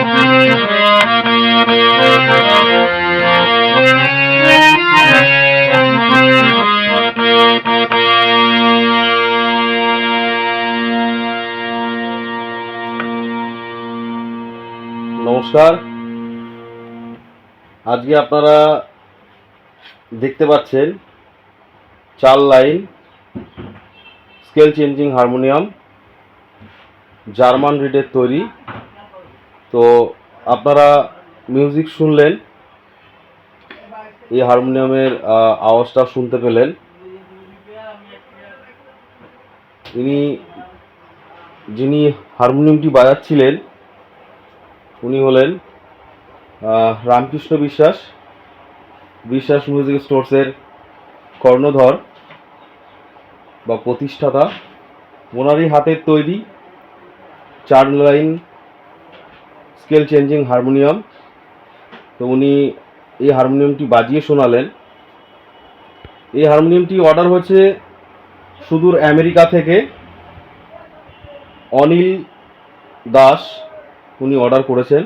নমস্কার। আজকে আপনারা দেখতে পাচ্ছেন চার line scale changing harmonium German রিডের তৈরি তো আপনারা মিউজিক শুনলেন, এই হারমোনিয়ামের আওয়াজটা শুনতে পেলেন। ইনি, যিনি হারমোনিয়ামটি বাজাচ্ছিলেন, উনি হলেন রামকৃষ্ণ বিশ্বাস বিশ্বাস মিউজিক স্টোরসের কর্ণধর বা প্রতিষ্ঠাতা। ওনারই হাতের তৈরি, চার লাইন স্কেল চেঞ্জিং হারমোনিয়াম। তো উনি এই হারমোনিয়ামটি বাজিয়ে শোনালেন। এই হারমোনিয়ামটি অর্ডার হয়েছে সুদূর আমেরিকা থেকে। অনিল দাস উনি অর্ডার করেছেন।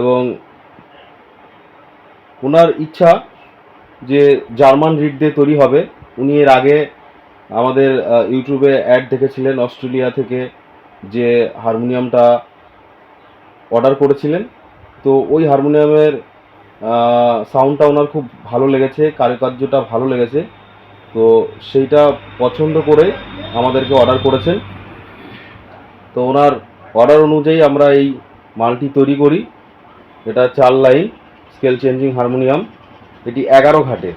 এবং ওনার ইচ্ছা যে জার্মান রিড দিয়ে তৈরি হবে। উনি এর আগে আমাদের ইউটিউবে অ্যাড দেখেছিলেন, অস্ট্রেলিয়া থেকে যে হারমোনিয়ামটা অর্ডার করেছিলেন, তো ওই হারমোনিয়ামের সাউন্ডটা ওনার খুব ভালো লেগেছে, কারুকার্যটা ভালো লেগেছে, তো সেইটা পছন্দ করে আমাদেরকে অর্ডার করেছেন। তো ওনার অর্ডার অনুযায়ী আমরা এই মালটি তৈরি করি। এটা চার লাইন, স্কেল চেঞ্জিং হারমোনিয়াম, এটি এগারো ঘাটে।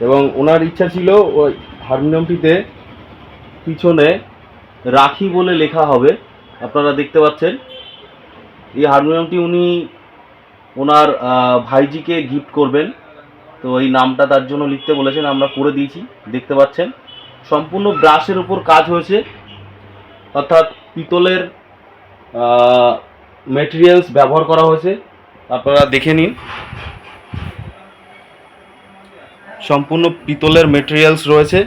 এবং ওনার ইচ্ছা ছিল ওই হারমোনিয়ামটিতে পিছনে রাখি বলে লেখা হবে। আপনারা দেখতে পাচ্ছেন। এই হারমোনিয়ামটি উনি ওনার ভাইজিকে গিফট করবেন। তো এই নামটা তার জন্য লিখতে বলেছেন, আমরা করে দিয়েছি, দেখতে পাচ্ছেন। সম্পূর্ণ ব্রাশের উপর কাজ হয়েছে। অর্থাৎ পিতলের মেটেরিয়ালস ব্যবহার করা হয়েছে। আপনারা দেখে নিন। সম্পূর্ণ পিতলের মেটেরিয়ালস রয়েছে।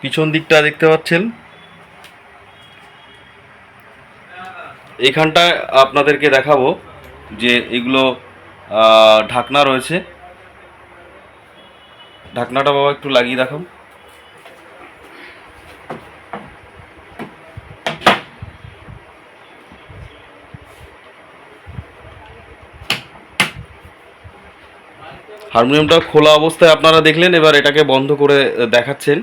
পিছন দিকটা দেখতে পাচ্ছেন? এখানটায় আপনাদেরকে দেখাবো যে এগুলো ঢাকনা রয়েছে। ঢাকনাটা বাবা একটু লাগিয়ে দেখাও। হারমোনিয়ামটা খোলা অবস্থায় আপনারা দেখলেন, এবার এটাকে বন্ধ করে দেখাচ্ছেন।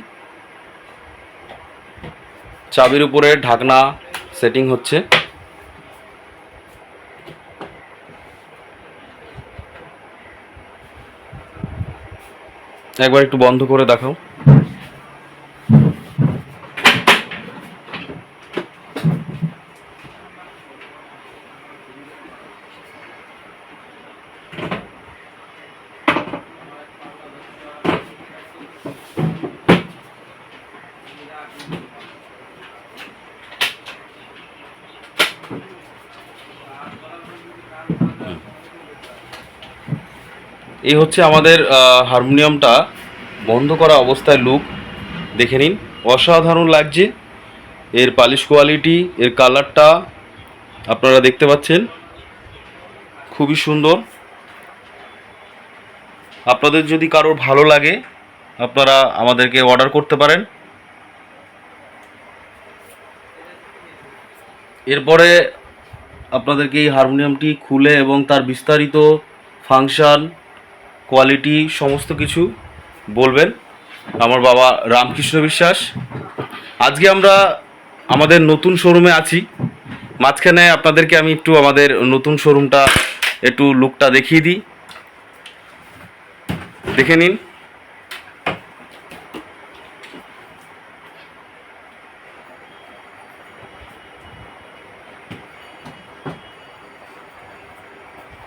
চাবির উপরে ঢাকনা সেটিং হচ্ছে। একবার একটু বন্ধ করে দেখাও। এই হচ্ছে আমাদের হারমোনিয়ামটা বন্ধ করা অবস্থায় লুক দেখে নিন। অসাধারণ লাগছে। এর পালিশ কোয়ালিটি এর কালারটা আপনারা দেখতে পাচ্ছেন। খুবই সুন্দর। আপনাদের যদি কারোর ভালো লাগে, আপনারা আমাদেরকে অর্ডার করতে পারেন। এরপরে আপনাদেরকে এই হারমোনিয়ামটি খুলে এবং তার বিস্তারিত ফাংশন কোয়ালিটি সমস্ত কিছু বলবেন। আমার বাবা রামকৃষ্ণ বিশ্বাস। আজকে আমরা আমাদের নতুন শোরুমে আছি। মাঝখানে আপনাদেরকে আমি একটু আমাদের নতুন শোরুমটা একটু লুকটা দেখিয়ে দিই। দেখে নিন।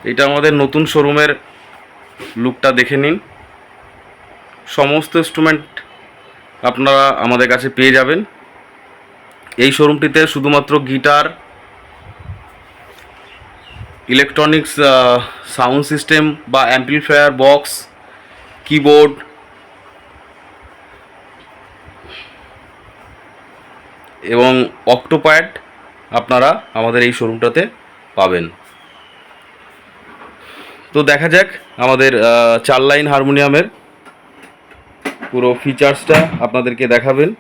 এটা আমাদের নতুন শোরুমের লুকটা দেখে নিন। সমস্ত ইনস্ট্রুমেন্ট আপনারা আমাদের কাছে পেয়ে যাবেন। এই শোরুমটিতে শুধুমাত্র গিটার ইলেকট্রনিক্স সাউন্ড সিস্টেম বা অ্যাম্পলিফায়ার বক্স কিবোর্ড এবং অক্টোপ্যাড আপনারা আমাদের এই শোরুমটাতে পাবেন। তো দেখা যাক আমাদের চার লাইন হারমোনিয়ামের পুরো ফিচার্সটা আপনাদেরকে দেখাবেন।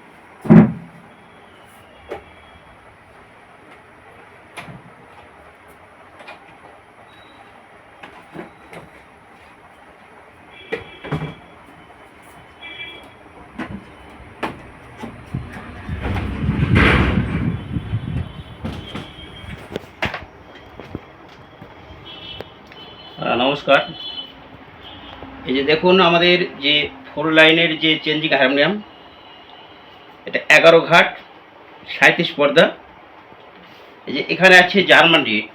নমস্কার। এই যে দেখুন আমাদের যে ফোর লাইনের যে চেঞ্জিং হারমোনিয়াম এটা এগারো ঘাট সাঁত্রিশ পর্দা। এই যে এখানে আছে জার্মান রিড।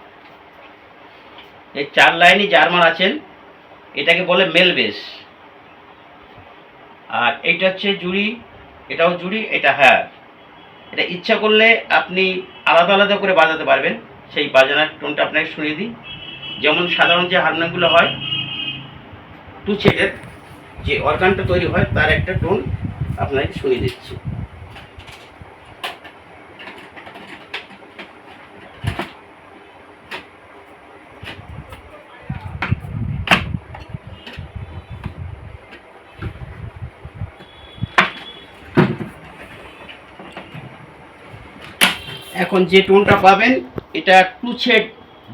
এই চার লাইনই জার্মান আছেন, এটাকে বলে মেল বেস। আর এইটা হচ্ছে জুড়ি, এটাও জুড়ি, এটা হ্যাঁ এটা ইচ্ছা করলে আপনি আলাদা আলাদা করে বাজাতে পারবেন। সেই বাজানোর টোনটা আপনাকে শুনিয়ে দিই। যেমন সাধারণ যে হারমোনিয়ামগুলো হয় টু সেটের যে অর্গানটা তৈরি হয়, তার একটা টোন আপনাকে শুনিয়ে দিচ্ছি। এখন যে টোনটা পাবেন, এটা টু ছেড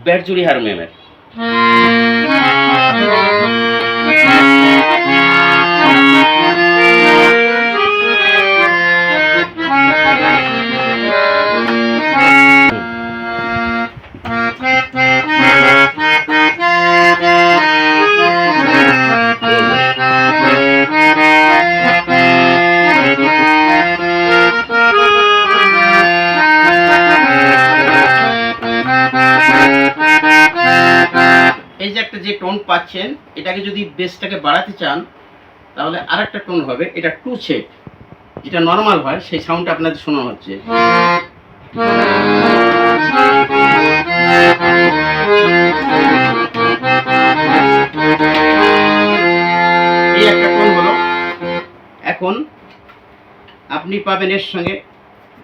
ব্যাটজুরি হারমোনিয়ামের Bye. এই যে একটা যে টোন পাচ্ছেন, এটাকে যদি বেসটাকে বাড়াতে চান, তাহলে আর একটা টোন হবে। এটা টু সেট যেটা নর্মাল হয়, সেই সাউন্ডটা আপনাদের শোনা হচ্ছে। এখন আপনি পাবেন এর সঙ্গে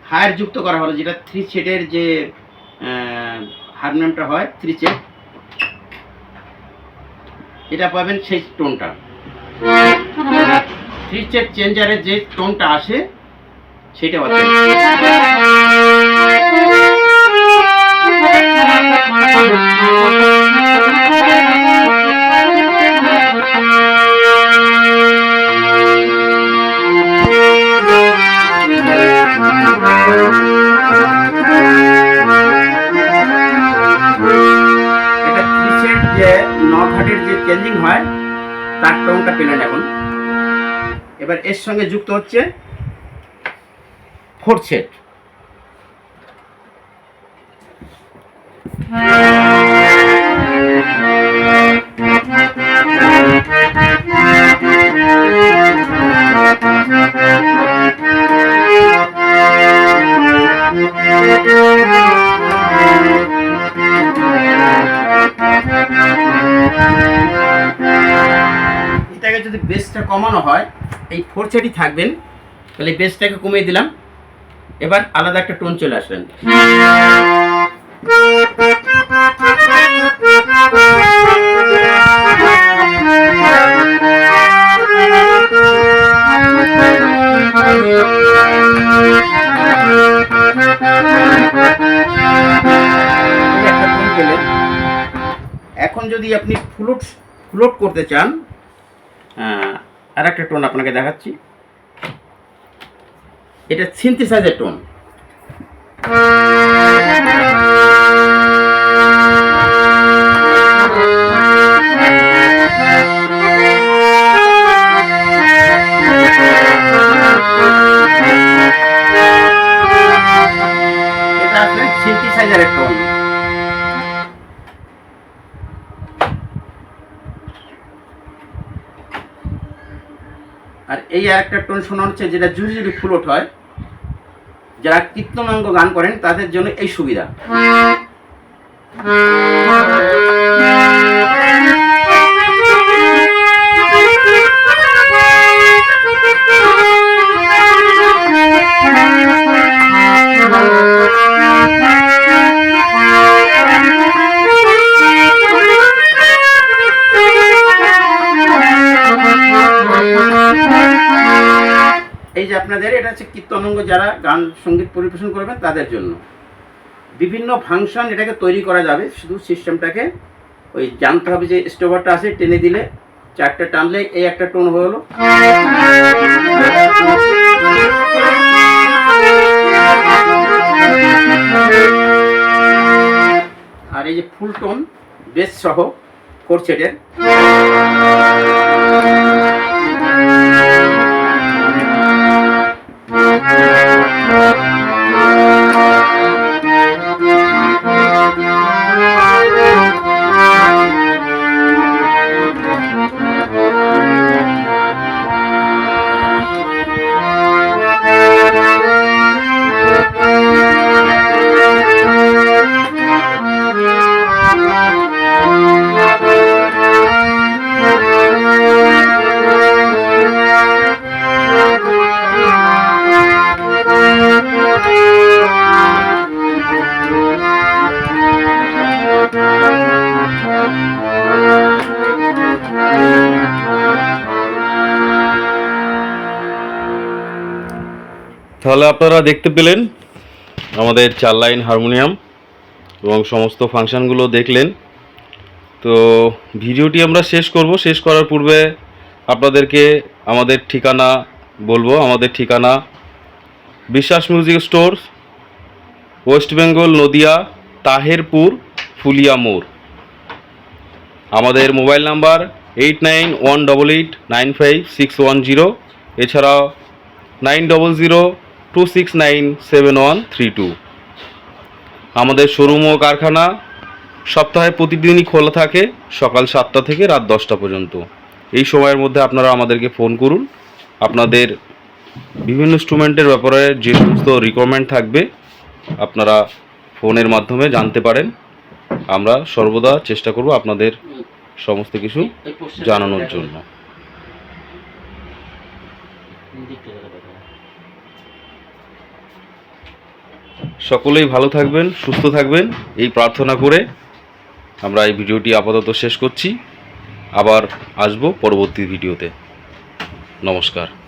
হায়ার যুক্ত করা হলো, যেটা থ্রি সেটের যে হারমোনিয়ামটা হয় থ্রি সেট এটা পাবেন সেই টোনটা। থ্রি সেট চেঞ্জারের যে টোনটা আসে সেটা হচ্ছে এটা ঘাটের হয় তার টোনটা পেলেন এখন এবার এর সঙ্গে যুক্ত হচ্ছে ফোর সেট কমানো হয়, এই ফোর থাকবেন, তাহলে বেসটাকে কমিয়ে দিলাম। এবার আলাদা একটা টোন চলে পেলেন এখন যদি আপনি ফ্লুট ফ্লোট করতে চান আর একটা টোন আপনাকে দেখাচ্ছি। এটা সিনথেসাইজার টোন। আর এই আরেকটা টোন শোনা হচ্ছে যেটা জুড়ি ফ্লোট হয়। যারা কীর্তনাঙ্গ গান করেন, তাদের জন্য এই সুবিধা। যে আপনাদের, এটা হচ্ছে কীর্তনঙ্গ যারা গান, সংগীত পরিবেশন করবেন তাদের জন্য। বিভিন্ন ফাংশন এটাকে তৈরি করা যাবে, শুধু সিস্টেমটাকে ওই জানতে হবে যে স্টোভারটা আছে, টেনে দিলে চারটে টানলে এই একটা টোন হয়ে হলো আর এই যে ফুল টোন বেস সহ কোর্সেটের। তাহলে আপনারা দেখতে পেলেন আমাদের চার লাইন হারমোনিয়াম এবং সমস্ত ফাংশনগুলো দেখলেন। তো ভিডিওটি আমরা শেষ করব। শেষ করার পূর্বে আপনাদেরকে আমাদের ঠিকানা বলব। আমাদের ঠিকানা Biswas music store, West Bengal, Nadia, Taherpur, Phulia মোড়। আমাদের mobile number eight nine one double eight nine five six one zero এছাড়াও nine double zero two six nine seven one three two আমাদের শোরুম ও কারখানা সপ্তাহে প্রতিদিনই খোলা থাকে সকাল সাতটা থেকে রাত দশটা পর্যন্ত। এই সময়ের মধ্যে আপনারা আমাদেরকে ফোন করুন। আপনাদের বিভিন্ন ইনস্ট্রুমেন্টের ব্যাপারে যে সমস্ত রিকোয়ারমেন্ট থাকবে আপনারা ফোনের মাধ্যমে জানতে পারেন। আমরা সর্বদা চেষ্টা করব আপনাদের সমস্ত কিছু জানানোর জন্য দিকটা দেখা দেখা। সকলেই ভালো থাকবেন, সুস্থ থাকবেন। এই প্রার্থনা করে আমরা এই ভিডিওটি আপাতত শেষ করছি। আবার আসব পরবর্তী ভিডিওতে। নমস্কার।